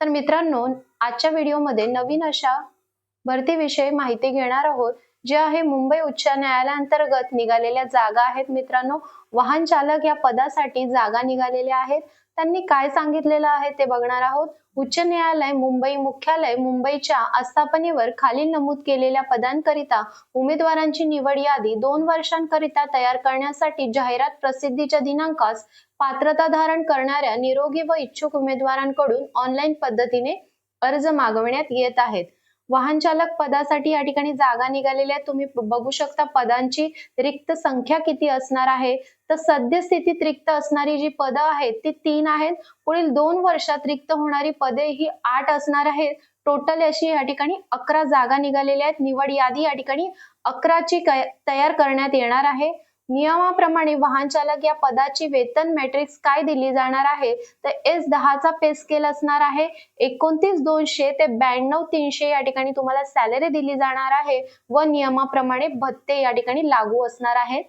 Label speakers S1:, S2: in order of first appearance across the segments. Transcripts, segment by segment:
S1: तर मित्रांनो आजच्या व्हिडिओमध्ये नवीन अशा भरतीविषयी माहिती घेणार आहोत. जे आहे मुंबई उच्च न्यायालयाअंतर्गत निघालेल्या जागा आहेत. मित्रांनो वाहन चालक या पदासाठी जागा निघालेल्या आहेत. त्यांनी काय सांगितलेलं आहे ते बघणार आहोत. उच्च न्यायालय मुंबई मुख्यालय मुंबईच्या आस्थापनेवर खालील नमूद केलेल्या पदांकरिता उमेदवारांची निवड यादी दोन वर्षांकरिता तयार करण्यासाठी जाहिरात प्रसिद्धीच्या दिनांकास पात्रता धारण करणाऱ्या निरोगी व इच्छुक उमेदवारांकडून ऑनलाईन पद्धतीने अर्ज मागवण्यात येत आहेत. वाहन चालक पदासाठी या ठिकाणी जागा निघालेल्या आहेत. तुम्ही बघू शकता पदांची रिक्त संख्या किती असणार आहे. तर सद्यस्थितीत रिक्त असणारी जी पदं आहेत ती तीन आहेत. पुढील दोन वर्षात रिक्त होणारी पदे ही आठ असणार आहेत. टोटल अशी या ठिकाणी अकरा जागा निघालेल्या आहेत. निवड यादी या ठिकाणी अकराची तयार करण्यात येणार आहे. नियमाप्रमाणे वाहन चालक या पदाची वेतन मॅट्रिक्स काय दिली जाणार आहे? तर एस दहाचा पे स्केल असणार आहे. एकोणतीस दोनशे ते ब्याण्णव तीनशे या ठिकाणी तुम्हाला सॅलरी दिली जाणार आहे व नियमाप्रमाणे भत्ते या ठिकाणी लागू असणार आहेत.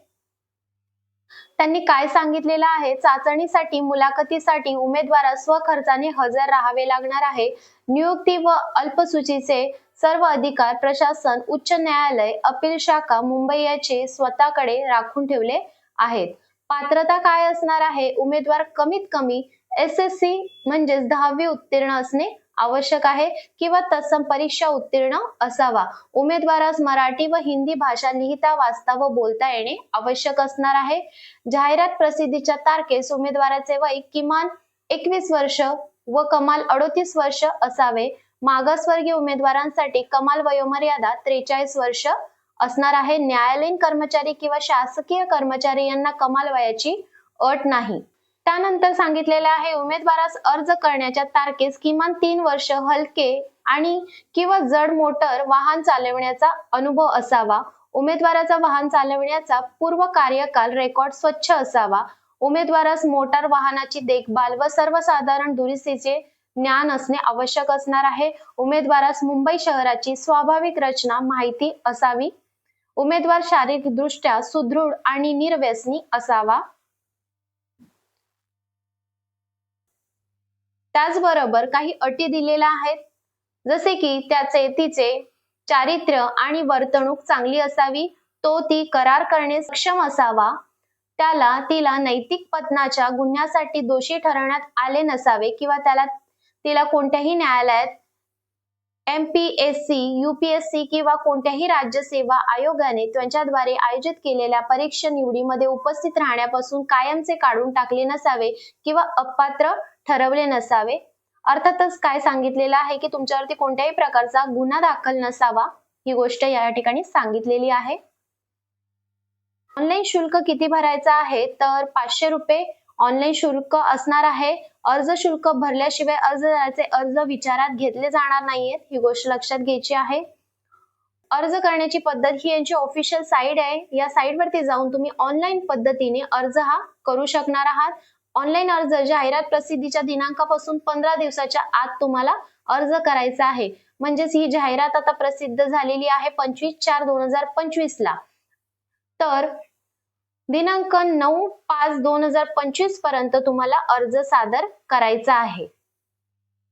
S1: त्यांनी काय सांगितलेलं आहे? चाचणीसाठी मुलाखतीसाठी उमेदवारा स्वखर्चाने हजर राहावे लागणार आहे. नियुक्ती व अल्पसूचीचे सर्व अधिकार प्रशासन उच्च न्यायालय अपील शाखा मुंबई याचे स्वतःकडे राखून ठेवले आहेत. पात्रता काय असणार आहे? उमेदवार कमीत कमी एस एस सी म्हणजेच दहावी उत्तीर्ण असणे आवश्यक आहे किंवा तत्सम परीक्षा उत्तीर्ण असावा. उमेदवारास मराठी व हिंदी भाषा लिहिता वाचता व बोलता येणे आवश्यक असणार आहे. जाहिरात प्रसिद्धीच्या तारखेस उमेदवाराचे वय किमान एकवीस वर्ष व कमाल अडोतीस वर्ष असावे. मागासवर्गीय उमेदवारांसाठी कमाल वयोमर्यादा त्रेचाळीस वर्ष असणार आहे. न्यायालयीन कर्मचारी किंवा शासकीय कर्मचारी यांना कमाल वयाची अट नाही. त्यानंतर सांगितलेले आहे उमेदवारास अर्ज करण्याच्या तारखेस किमान तीन वर्ष हलके आणि किंवा जड मोटर वाहन चालवण्याचा अनुभव असावा. उमेदवाराचा वाहन चालवण्याचा पूर्व कार्यकाल रेकॉर्ड स्वच्छ असावा. उमेदवारास मोटार वाहनाची देखभाल व सर्वसाधारण दुरुस्तीचे ज्ञान असणे आवश्यक असणार आहे. उमेदवारास मुंबई शहराची स्वाभाविक रचना माहिती असावी. उमेदवार शारीरिकदृष्ट्या सुदृढ आणि निर्व्यसनी असावा. त्याचबरोबर काही अटी दिलेल्या आहेत. जसे की त्याचे तिचे चारित्र्य आणि वर्तणूक चांगली असावी तो ती करार करणे सक्षम असावा. त्याला तिला नैतिक पतनाच्या गुन्ह्यासाठी दोषी ठरवण्यात आले नसावे किंवा त्याला तिला कोणत्याही न्यायालयात M P S C UPSC किंवा कोणत्याही राज्य सेवा आयोगाने त्यांच्याद्वारे आयोजित केलेल्या परीक्षा निवडीमध्ये उपस्थित राहण्यापासून कायमचे काढून टाकले नसावे किंवा अपात्र ठरवले नसावे. अर्थातच काय सांगितलेलं आहे की तुमच्यावरती कोणत्याही प्रकारचा गुन्हा दाखल नसावा ही गोष्ट या ठिकाणी सांगितलेली आहे. ऑनलाईन शुल्क किती भरायचं आहे? तर पाचशे रुपये ऑनलाईन शुल्क असणार आहे. अर्ज शुल्क भरल्याशिवाय अर्जदाराचे अर्ज विचारात घेतले जाणार नाहीयेत ही गोष्ट लक्षात घ्यायची आहे. अर्ज करण्याची पद्धत ही यांची ऑफिशियल साईट आहे. या साईट वरती जाऊन तुम्ही ऑनलाईन पद्धतीने अर्ज हा करू शकणार आहात. ऑनलाईन अर्ज जाहिरात प्रसिद्धीच्या दिनांकापासून पंधरा दिवसाच्या आत तुम्हाला अर्ज करायचा आहे. म्हणजेच ही जाहिरात आता प्रसिद्ध झालेली आहे पंचवीस चार दोन हजार पंचवीस ला. तर दिनांक नऊ पाच दोन हजार पंचवीसपर्यंत तुम्हाला अर्ज सादर करायचा आहे.